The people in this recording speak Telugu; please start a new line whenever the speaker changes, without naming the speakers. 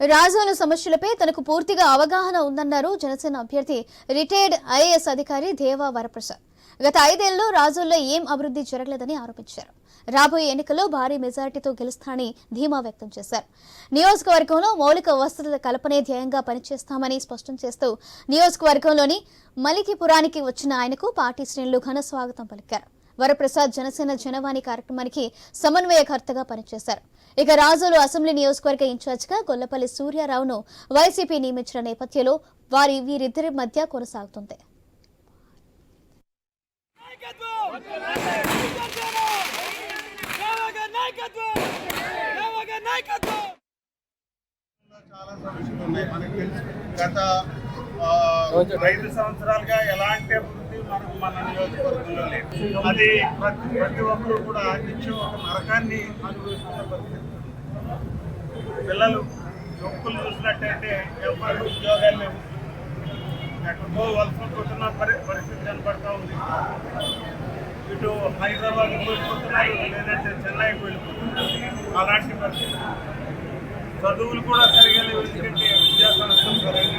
రాజోల సమస్యలపై తనకు పూర్తిగా అవగాహన ఉందన్నారు జనసేన అభ్యర్థి రిటైర్డ్ ఐఏఎస్ అధికారి దేవా వరప్రసాద్. గత ఐదేళ్ళలో రాజోల్లో ఏం అభివృద్ధి జరగలేదని ఆరోపించారు. రాబోయే ఎన్నికల్లో భారీ మెజార్టీతో గెలుస్తానని ధీమా వ్యక్తం చేశారు. నియోజకవర్గంలో మౌలిక వసతుల కల్పనే ధ్యేయంగా పనిచేస్తామని స్పష్టం చేస్తూ నియోజకవర్గంలోని మలికిపురానికి వచ్చిన ఆయనకు పార్టీ శ్రేణులు ఘన స్వాగతం పలికారు. వరప్రసాద్ జనసేన జనవాణి కార్యక్రమానికి సమన్వయకర్తగా పనిచేశారు. ఇక రాజులు అసెంబ్లీ నియోజకవర్గ ఇన్ఛార్జిగా గొల్లపల్లి సూర్యారావును వైసీపీ నియమించిన నేపథ్యంలో వారి వీరిద్దరి మధ్య కొనసాగుతుంది.
చాలా సమస్యలు ఉన్నాయి మనకు తెలుసు. గత ఐదు సంవత్సరాలుగా ఎలాంటి మన నియోజకవర్గంలో లేదు అది ప్రతి ప్రతి ఒక్కరు కూడా నిత్యం ఒక నరకాన్ని అనుభవిస్తున్న పరిస్థితి. పిల్లలు యువకులు చూసినట్టయితే ఎవరు ఉద్యోగాలు లేవు. ఎక్కడికో వలస పోతున్న పరి పరిస్థితి కనపడతా ఉంది. ఇటు హైదరాబాద్ వెళ్ళిపోతున్నారు లేదంటే చెన్నైకి వెళ్ళిపోతున్నారు. అలాంటి పరిస్థితి. చదువులు కూడా సరిగా లేవు ఎందుకంటే విద్యా సంస్థలు సరైన